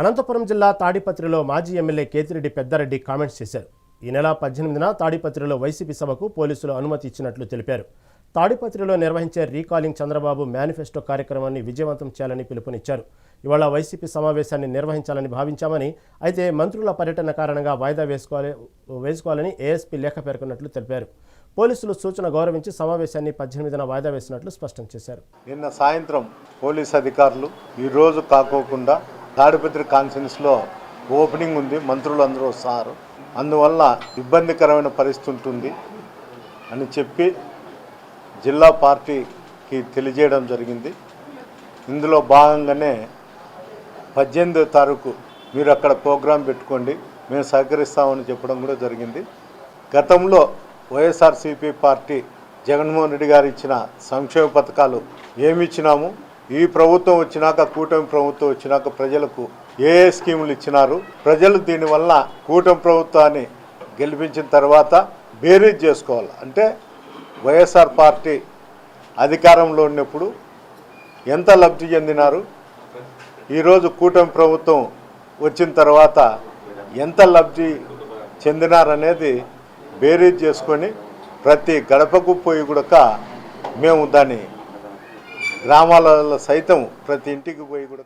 అనంతపురం జిల్లా తాడిపత్రిలో మాజీ ఎమ్మెల్యే కేతిరెడ్డి పెద్దారెడ్డి కామెంట్స్ చేశారు. ఈ నెల పద్దెనిమిదిన తాడిపత్రిలో వైసీపీ సభకు పోలీసులు అనుమతి ఇచ్చినట్లు తెలిపారు. తాడిపత్రిలో నిర్వహించే రీకాలింగ్ చంద్రబాబు మేనిఫెస్టో కార్యక్రమాన్ని విజయవంతం చేయాలని పిలుపునిచ్చారు. ఇవాళ వైసీపీ సమావేశాన్ని నిర్వహించాలని భావించామని అయితే మంత్రుల పర్యటన కారణంగా వాయిదా వేసుకోవాలి వేసుకోవాలని ఏఎస్పీ లేఖ పేర్కొన్నట్లు తెలిపారు. పోలీసులు సూచన గౌరవించి సమావేశాన్ని పద్దెనిమిదిన వాయిదా వేసినట్లు స్పష్టం చేశారు. నిన్న సాయంత్రం పోలీస్ అధికారులు ఈరోజు కాకోకుండా తాడిపత్రి కాన్ఫరెన్స్లో ఓపెనింగ్ ఉంది మంత్రులు అందరూ వస్తారు. అందువల్ల ఇబ్బందికరమైన పరిస్థితి ఉంటుంది అని చెప్పి జిల్లా పార్టీకి తెలియజేయడం జరిగింది. ఇందులో భాగంగానే పద్దెనిమిదో తారీఖు మీరు అక్కడ ప్రోగ్రాం పెట్టుకోండి మేము సహకరిస్తామని చెప్పడం కూడా జరిగింది. గతంలో వైఎస్ఆర్సీపీ పార్టీ జగన్మోహన్ రెడ్డి గారు ఇచ్చిన సంక్షేమ పథకాలు ఏమి ఇచ్చినాము? ఈ ప్రభుత్వం వచ్చినాక కూటమి ప్రభుత్వం వచ్చినాక ప్రజలకు ఏ ఏ స్కీములు ఇచ్చినారు ప్రజలు దీనివల్ల కూటమి ప్రభుత్వాన్ని గెలిపించిన తర్వాత బేరీజ్ చేసుకోవాలి. అంటే వైఎస్ఆర్ పార్టీ అధికారంలో ఉన్నప్పుడు ఎంత లబ్ధి చెందినారు ఈరోజు కూటమి ప్రభుత్వం వచ్చిన తర్వాత ఎంత లబ్ధి చెందినారనేది బేరీజ్ చేసుకొని ప్రతి గడపకు పోయి కూడా మేము దాన్ని గ్రామాలలో సైతం ప్రతి ఇంటికి పోయి కూడా